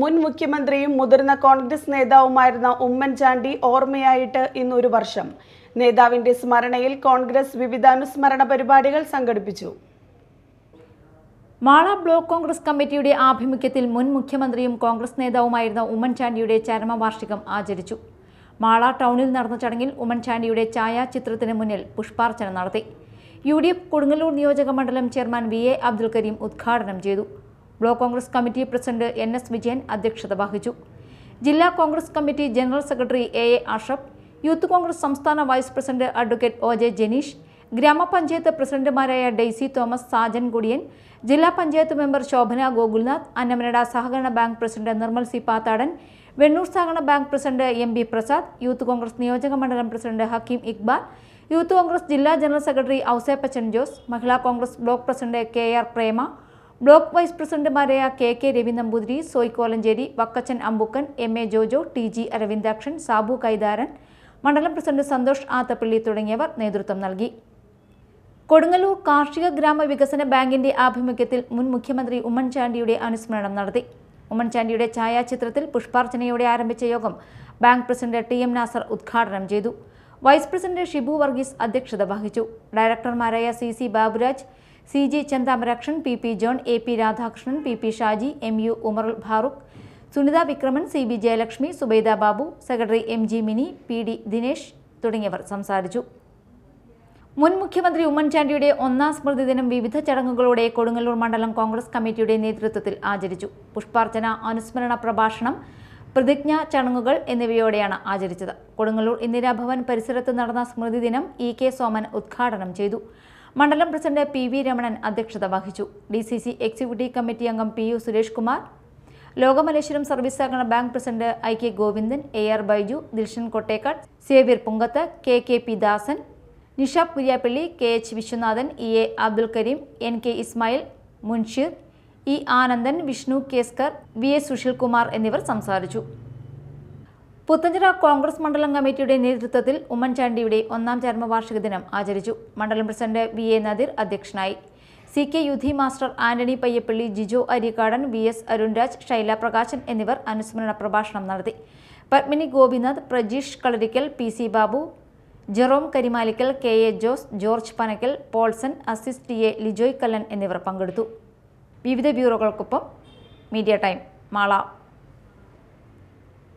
മുൻ മുഖ്യമന്ത്രിയും മുതിർന്ന കോൺഗ്രസ് നേതാവുമായിരുന്ന ഉമ്മൻചാണ്ടി ഓർമ്മയായിട്ട് ഇന്നൊരു വർഷം. നേതാവിന്റെ സ്മരണയിൽ കോൺഗ്രസ് വിവിധാനുസ്മരണ പരിപാടികൾ സംഘടിപ്പിച്ചു. മാള ബ്ലോക്ക് കോൺഗ്രസ് കമ്മിറ്റിയുടെ ആഭിമുഖ്യത്തിൽ മുൻ മുഖ്യമന്ത്രിയും കോൺഗ്രസ് നേതാവുമായിരുന്ന ഉമ്മൻചാണ്ടിയുടെ ചരമവാർഷികം ആചരിച്ചു. മാള ടൗണിൽ നടന്ന ചടങ്ങിൽ ഉമ്മൻചാണ്ടിയുടെ ഛായാചിത്രത്തിന് മുന്നിൽ പുഷ്പാർച്ചന നടത്തി. യു ഡി എഫ് കൊടുങ്ങല്ലൂർ നിയോജക മണ്ഡലം chairman V A Abdul Kareem ഉദ്ഘാടനം ചെയ്തു. Block Congress committee president N S Vijayan അധ്യക്ഷത വഹിച്ചു. ജില്ലാ Congress committee general secretary A A Ashraf youth Congress സംസ്ഥാന vice president advocate O J Janeesh ഗ്രാമപഞ്ചായത്ത് പ്രസിഡന്റുമാരായ ഡെയ്സി തോമസ് സാജൻ കുടിയൻ ജില്ലാ പഞ്ചായത്ത് മെമ്പർ ശോഭന ഗോകുൽനാഥ് അന്നമനട സഹകരണ bank president Nirmal C Pathadan Vennur സഹകരണ bank president M B Prasad youth Congress നിയോജക മണ്ഡലം president Hakeem Iqbal youth Congress ജില്ലാ general secretary Ouseppachan Jose Mahila Congress block president K R Prema block vice പ്രസിഡന്റുമാരായ K K Ravi Namboothiri Soy Kolencherry Vakkachan Ambookken M A Jojo T G Aravindakshan Sabu Kaitharan മണ്ഡലം president Santhosh Athappally തുടങ്ങിയവർ നേതൃത്വം നൽകി. കൊടുങ്ങല്ലൂർ കാർഷിക ഗ്രാമ വികസന ബാങ്കിന്റെ ആഭിമുഖ്യത്തിൽ മുൻ മുഖ്യമന്ത്രി ഉമ്മൻചാണ്ടിയുടെ അനുസ്മരണം നടത്തി. ഉമ്മൻചാണ്ടിയുടെ ഛായാചിത്രത്തിൽ പുഷ്പാർച്ചനയോടെ ആരംഭിച്ച യോഗം bank president T M Nasar ഉദ്ഘാടനം ചെയ്തു. വൈസ് പ്രസിഡന്റ് ഷിബു വർഗീസ് അധ്യക്ഷത വഹിച്ചു. ഡയറക്ടർമാരായ C C Baburaj C G Chandamarakshan P P John A P Radhakrishnan P P Shaji M U Umarul Farooq Sunitha Vikraman C B Jayalakshmi Subaida Babu secretary M G Mini P D Dinesh തുടങ്ങിയവർ സംസാരിച്ചു. മുൻ മുഖ്യമന്ത്രി ഉമ്മൻചാണ്ടിയുടെ ഒന്നാം സ്മൃതി ദിനം വിവിധ ചടങ്ങുകളോടെ കൊടുങ്ങല്ലൂർ മണ്ഡലം കോൺഗ്രസ് കമ്മിറ്റിയുടെ നേതൃത്വത്തിൽ ആചരിച്ചു. പുഷ്പാർച്ചന അനുസ്മരണ പ്രഭാഷണം പ്രതിജ്ഞ ചടങ്ങുകൾ എന്നിവയോടെയാണ് ആചരിച്ചത്. കൊടുങ്ങല്ലൂർ ഇന്ദിരാഭവൻ പരിസരത്ത് നടന്ന സ്മൃതി ദിനം ഇ കെ സോമൻ ഉദ്ഘാടനം ചെയ്തു. മണ്ഡലം പ്രസിഡന്റ് പി വി രമണൻ അധ്യക്ഷത വഹിച്ചു. D C C executive committee അംഗം P U Suresh Kumar Lokamaleswaram service സഹകരണ bank president I K Govindan A R Baiju Dilshan Kottekad Xavier Punkath K K P Dasan Nishab Kuriappilly K H Viswanathan E A Abdul Kareem N K Ismail Munsheer E Anandan Vishnu Keskar V S Susheelkumar എന്നിവർ സംസാരിച്ചു. പുത്തഞ്ചിറ കോൺഗ്രസ് മണ്ഡലം കമ്മിറ്റിയുടെ നേതൃത്വത്തിൽ ഉമ്മൻചാണ്ടിയുടെ ഒന്നാം ചരമവാർഷിക ദിനം ആചരിച്ചു. മണ്ഡലം പ്രസിഡന്റ് വി എ നദീർ അധ്യക്ഷനായി. C K Yudhi master Antony Payyappilly Jijo Arikkadan V S Arunraj Shaila Prakashan എന്നിവർ അനുസ്മരണ പ്രഭാഷണം നടത്തി. Padmini Gopinath Prajeesh Kalarikkal P C Babu Jerome Karimalikkal K A Jose George Panakkal Paulson Aziz T A Lijoy Kallan എന്നിവർ പങ്കെടുത്തു. വിവിധ ബ്യൂറോകൾക്കൊപ്പം media time Mala.